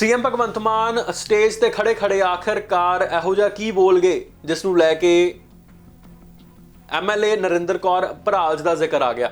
CM Bhagwant Mann stage ਤੇ ਖੜੇ ਖੜੇ ਆਖਰਕਾਰ ਇਹੋ ਜਿਹਾ ਕੀ ਬੋਲ ਗਏ ਜਿਸ ਨੂੰ ਲੈ ਕੇ ਐਮਐਲਏ ਨਰਿੰਦਰ ਕੌਰ ਭਰਾਜ ਦਾ ਜ਼ਿਕਰ ਆ ਗਿਆ।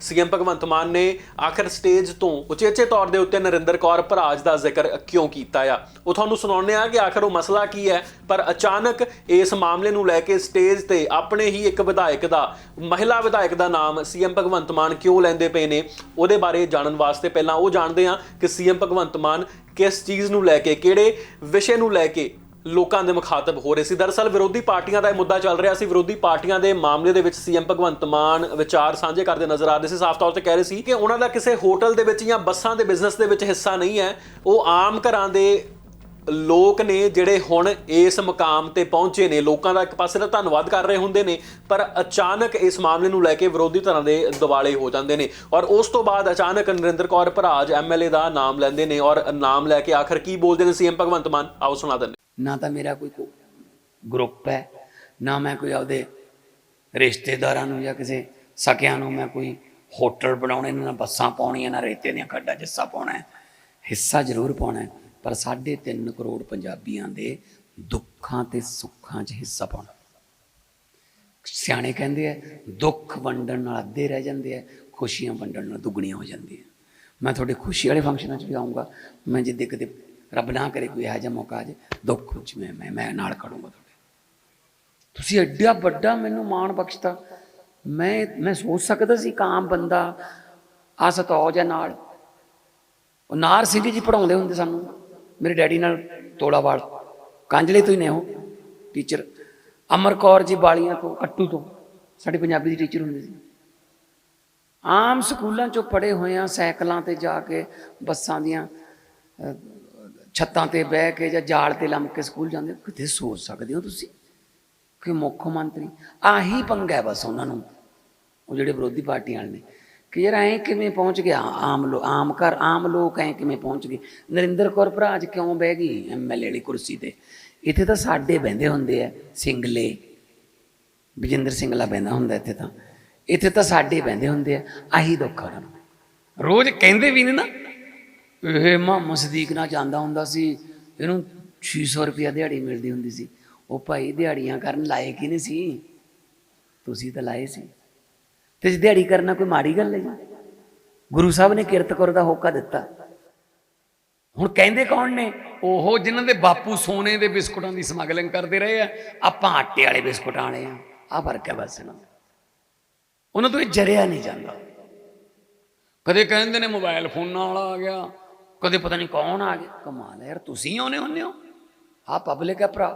ਸੀਐਮ ਭਗਵੰਤ ਮਾਨ ਨੇ ਆਖਰ ਸਟੇਜ ਤੋਂ ਉਚੇਚੇ ਤੌਰ ਦੇ ਉੱਤੇ ਨਰਿੰਦਰ ਕੌਰ ਭਰਾਜ ਦਾ ਜ਼ਿਕਰ ਕਿਉਂ ਕੀਤਾ ਆ? ਉਹ ਤੁਹਾਨੂੰ ਸੁਣਾਉਂਦੇ ਆ ਕਿ ਆਖਰ ਉਹ ਮਸਲਾ ਕੀ ਹੈ, ਪਰ ਅਚਾਨਕ ਇਸ ਮਾਮਲੇ ਨੂੰ ਲੈ ਕੇ ਸਟੇਜ ਤੇ ਆਪਣੇ ਹੀ ਇੱਕ ਵਿਧਾਇਕ ਦਾ, ਮਹਿਲਾ ਵਿਧਾਇਕ ਦਾ ਨਾਮ ਸੀਐਮ ਭਗਵੰਤ ਮਾਨ ਕਿਉਂ ਲੈਂਦੇ ਪਏ ਨੇ? ਉਹਦੇ ਬਾਰੇ ਜਾਣਨ ਵਾਸਤੇ ਪਹਿਲਾਂ ਉਹ ਜਾਣਦੇ ਆ ਕਿ ਸੀਐਮ ਭਗਵੰਤ ਮਾਨ ਕਿਸ ਚੀਜ਼ ਨੂੰ ਲੈ ਕੇ, ਕਿਹੜੇ ਵਿਸ਼ੇ ਨੂੰ ਲੈ ਕੇ ਲੋਕਾਂ ਦੇ ਮੁਖਾਤਬ ਹੋ ਰਹੇ ਸੀ। ਦਰਅਸਲ ਵਿਰੋਧੀ ਪਾਰਟੀਆਂ ਦਾ ਇਹ ਮੁੱਦਾ ਚੱਲ ਰਿਹਾ ਸੀ। ਵਿਰੋਧੀ ਪਾਰਟੀਆਂ ਦੇ ਮਾਮਲੇ ਦੇ ਵਿੱਚ ਸੀਐਮ ਭਗਵੰਤ ਮਾਨ ਵਿਚਾਰ ਸਾਂਝੇ ਕਰਦੇ ਨਜ਼ਰ ਆ ਰਹੇ ਸੀ। ਸਾਫ਼ ਤੌਰ ਤੇ ਕਹਿ ਰਹੇ ਸੀ ਕਿ ਉਹਨਾਂ ਦਾ ਕਿਸੇ ਹੋਟਲ ਦੇ ਵਿੱਚ ਜਾਂ ਬੱਸਾਂ ਦੇ ਬਿਜ਼ਨਸ ਦੇ ਵਿੱਚ ਹਿੱਸਾ ਨਹੀਂ ਹੈ। ਉਹ ਆਮ ਘਰਾਂ ਦੇ ਲੋਕ ਨੇ ਜਿਹੜੇ ਹੁਣ ਇਸ ਮੁਕਾਮ ਤੇ ਪਹੁੰਚੇ ਨੇ। ਲੋਕਾਂ ਦਾ ਇੱਕ ਪਾਸੇ ਤਾਂ ਧੰਨਵਾਦ ਕਰ ਰਹੇ ਹੁੰਦੇ ਨੇ, ਪਰ ਅਚਾਨਕ ਇਸ ਮਾਮਲੇ ਨੂੰ ਲੈ ਕੇ ਵਿਰੋਧੀ ਧਿਰਾਂ ਦੇ ਦਿਵਾਲੇ ਹੋ ਜਾਂਦੇ ਨੇ। ਔਰ ਉਸ ਤੋਂ ਬਾਅਦ ਅਚਾਨਕ ਨਰਿੰਦਰ ਕੌਰ ਭਰਾਜ ਐਮਐਲਏ ਦਾ ਨਾਮ ਲੈਂਦੇ ਨੇ ਔਰ ਨਾਮ ਲੈ ਕੇ ਆਖਰ ਕੀ ਬੋਲਦੇ ਨੇ ਸੀਐਮ ਭਗਵੰਤ ਮਾਨ? ਆਓ ਸੁਣਾ ਦਿੰਦੇ ਨਾ ਤਾਂ ਮੇਰਾ ਕੋਈ ਗਰੁੱਪ ਹੈ, ਨਾ ਮੈਂ ਕੋਈ ਆਪਦੇ ਰਿਸ਼ਤੇਦਾਰਾਂ ਨੂੰ ਜਾਂ ਕਿਸੇ ਸਕਿਆਂ ਨੂੰ ਮੈਂ ਕੋਈ ਹੋਟਲ ਬਣਾਉਣੇ ਨਾ ਬੱਸਾਂ ਪਾਉਣੀਆਂ, ਨਾ ਰੇਤੇ ਦੀਆਂ ਖੱਡਾਂ 'ਚ ਹਿੱਸਾ ਪਾਉਣਾ ਹੈ। ਹਿੱਸਾ ਜ਼ਰੂਰ ਪਾਉਣਾ ਹੈ, ਪਰ 3.5 ਕਰੋੜ ਪੰਜਾਬੀਆਂ ਦੇ ਦੁੱਖਾਂ ਤੇ ਸੁੱਖਾਂ 'ਚ ਹਿੱਸਾ ਪਾਉਣਾ। ਸਿਆਣੇ ਕਹਿੰਦੇ ਆ, ਦੁੱਖ ਵੰਡਣ ਨਾਲ ਅੱਧੇ ਰਹਿ ਜਾਂਦੇ ਆ, ਖੁਸ਼ੀਆਂ ਵੰਡਣ ਨਾਲ ਦੁੱਗਣੀਆਂ ਹੋ ਜਾਂਦੀਆਂ। ਮੈਂ ਤੁਹਾਡੇ ਖੁਸ਼ੀ ਵਾਲੇ ਫੰਕਸ਼ਨਾਂ 'ਚ ਵੀ ਆਉਂਗਾ ਮੈਂ ਜਿੱਦੇ ਕਿਤੇ ਰੱਬ ਨਾ ਕਰੇ ਕੋਈ ਇਹੋ ਜਿਹਾ ਮੌਕਾ ਆ ਜੇ। ਦੁੱਖ ਵਿੱਚ ਮੈਂ ਮੈਂ ਮੈਂ ਨਾਲ ਖੜੂੰਗਾ ਤੁਹਾਡੇ। ਤੁਸੀਂ ਐਡਾ ਵੱਡਾ ਮੈਨੂੰ ਮਾਣ ਬਖਸ਼ਤਾ। ਮੈਂ ਮੈਂ ਸੋਚ ਸਕਦਾ ਸੀ ਕਾਮ ਬੰਦਾ ਆ ਸਤੌਜ ਹੈ ਨਾਲ। ਉਹ ਨਾਰ ਸਿੰਘ ਜੀ ਪੜਾਉਂਦੇ ਹੁੰਦੇ ਸਾਨੂੰ। ਮੇਰੇ ਡੈਡੀ ਨਾਲ ਤੋੜਾਵਾਲ ਕਾਂਜਲੇ ਤੋਂ ਹੀ ਨੇ ਉਹ ਟੀਚਰ। ਅਮਰ ਕੌਰ ਜੀ ਬਾਲੀਆਂ ਤੋਂ ਕੱਟੂ ਤੋਂ। ਸਾਡੇ ਪੰਜਾਬੀ ਦੀ ਟੀਚਰ ਹੁੰਦੇ ਸੀ। ਆਮ ਸਕੂਲਾਂ ਚੋਂ ਪੜੇ ਹੋਏ ਆ, ਸਾਈਕਲਾਂ ਤੇ ਜਾ ਕੇ ਬੱਸਾਂ ਦੀਆਂ ਛੱਤਾਂ ਤੇ ਬਹਿ ਕੇ ਜਾਂ ਜਾਲ ਤੇ ਲੰਮ ਕੇ ਸਕੂਲ ਜਾਂਦੇ ਕਿਤੇ ਸੋਚ ਸਕਦੇ ਹੋ ਤੁਸੀਂ? ਕਿ ਮੁੱਖ ਮੰਤਰੀ? ਆਹੀ ਪੰਗਾ ਬਸ ਉਹਨਾਂ ਨੂੰ। ਉਹ ਜਿਹੜੇ ਵਿਰੋਧੀ ਪਾਰਟੀਆਂ ਵਾਲੇ ਨੇ। ਕਿ ਯਾਰ ਐਂ ਕਿਵੇਂ ਪਹੁੰਚ ਗਿਆ ਆਮ ਲੋ, ਆਮ ਘਰ, ਆਮ ਲੋਕ ਐਂ ਕਿਵੇਂ ਪਹੁੰਚ ਗਏ? ਨਰਿੰਦਰ ਕੌਰ ਭਰਾ ਅੱਜ ਕਿਉਂ ਬਹਿ ਗਈ ਐਮਐਲਏ ਵਾਲੀ ਕੁਰਸੀ ਤੇ? ਇੱਥੇ ਤਾਂ ਸਾਡੇ ਬਹਿੰਦੇ ਹੁੰਦੇ ਆ, ਸਿੰਗਲੇ। ਵਿਜੇਂਦਰ ਸਿੰਘਲਾ ਬਹਿੰਦਾ ਹੁੰਦਾ ਇੱਥੇ ਤਾਂ। ਇੱਥੇ ਤਾਂ ਸਾਡੇ ਬਹਿੰਦੇ ਹੁੰਦੇ ਆ। ਆਹੀ ਦੁੱਖ ਉਹਨਾਂ ਨੂੰ। ਰੋਜ਼ ਕਹਿੰਦੇ ਵੀ ਨੇ ਨਾ ਇਹ ਮੁਹੰਮਦ ਸਦੀਕ ਨਾਲ ਜਾਂਦਾ ਹੁੰਦਾ ਸੀ, ਇਹਨੂੰ 600 ਰੁਪਇਆ ਦਿਹਾੜੀ ਮਿਲਦੀ ਹੁੰਦੀ ਸੀ। ਉਹ ਭਾਈ ਦਿਹਾੜੀਆਂ ਕਰਨ ਲਾਏ ਕਿ ਨਹੀਂ ਸੀ। ਤੁਸੀਂ ਤਾਂ ਲਾਏ ਸੀ। ਤੇ ਜੇ ਦਿਹਾੜੀ ਕਰਨਾ ਕੋਈ ਮਾੜੀ ਗੱਲ ਨਹੀਂ ਗੁਰੂ ਸਾਹਿਬ ਨੇ ਕਿਰਤ ਕਰ ਦਾ ਹੋਕਾ ਦਿੱਤਾ। ਹੁਣ ਕਹਿੰਦੇ ਕੌਣ ਨੇ? ਉਹ ਜਿਨ੍ਹਾਂ ਦੇ ਬਾਪੂ ਸੋਨੇ ਦੇ ਬਿਸਕੁਟਾਂ ਦੀ ਸਮਗਲਿੰਗ ਕਰਦੇ ਰਹੇ ਆ, ਆਪਾਂ ਆਟੇ ਵਾਲੇ ਬਿਸਕੁਟਾਂ ਵਾਲੇ ਆ। ਆ ਫ਼ਰਕ ਹੈ ਬਸ ਇਹਨਾਂ ਦਾ। ਉਹਨਾਂ ਤੋਂ ਇਹ ਜਰਿਆ ਨਹੀਂ ਜਾਂਦਾ। ਕਦੇ ਕਹਿੰਦੇ ਨੇ ਮੋਬਾਈਲ ਫੋਨਾਂ ਵਾਲਾ ਆ ਗਿਆ। ਕਦੇ ਪਤਾ ਨਹੀਂ ਕੌਣ ਆ ਗਿਆ। ਕਮਾਲ ਹੈ ਯਾਰ, ਤੁਸੀਂ ਆਉਨੇ ਹੁੰਦੇ ਹੋ। ਆ ਪਬਲਿਕ ਹੈ ਭਰਾ।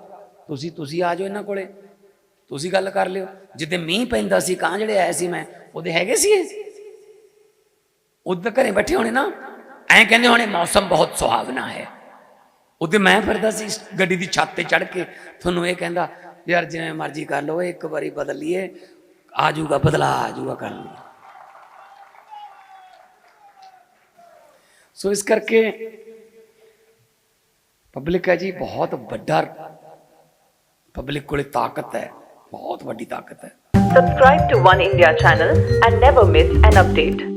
ਤੁਸੀਂ ਤੁਸੀਂ ਆ ਜਾਓ ਇਹਨਾਂ ਕੋਲੇ। ਤੁਸੀਂ ਗੱਲ ਕਰ ਲਿਓ। ਜਿੱਦੇ ਮੀਂਹ ਪੈਂਦਾ ਸੀ, ਕਾਂ ਜਿਹੜੇ ਆਏ ਸੀ ਮੈਂ, ਉਹਦੇ ਹੈਗੇ ਸੀ ਇਹ? ਉਦੋਂ ਘਰੇ ਬੈਠੇ ਹੋਣੇ ਨਾ, ਐਂ ਕਹਿੰਦੇ ਹੋਣੇ, ਮੌਸਮ ਬਹੁਤ ਸੁਹਾਵਣਾ ਹੈ। ਉਹਦੇ ਮੈਂ ਫਿਰਦਾ ਸੀ ਗੱਡੀ ਦੀ ਛੱਤ ਤੇ ਚੜ ਕੇ। ਤੁਹਾਨੂੰ ਇਹ ਕਹਿੰਦਾ, ਯਾਰ ਜਿਵੇਂ ਮਰਜ਼ੀ ਕਰ ਲਓ, ਇੱਕ ਵਾਰੀ ਬਦਲੀਏ ਆ ਜਾਊਗਾ, ਬਦਲਾ ਆ ਜਾਊਗਾ ਕਰ ਲਈ ਸੋ ਇਸ ਕਰਕੇ ਪਬਲਿਕ ਹੈ ਜੀ ਬਹੁਤ ਵੱਡਾ ਪਬਲਿਕ ਕੋਲੇ ਤਾਕਤ ਹੈ ਬਹੁਤ ਵੱਡੀ ਤਾਕਤ ਹੈ subscribe to One India channel and never miss an update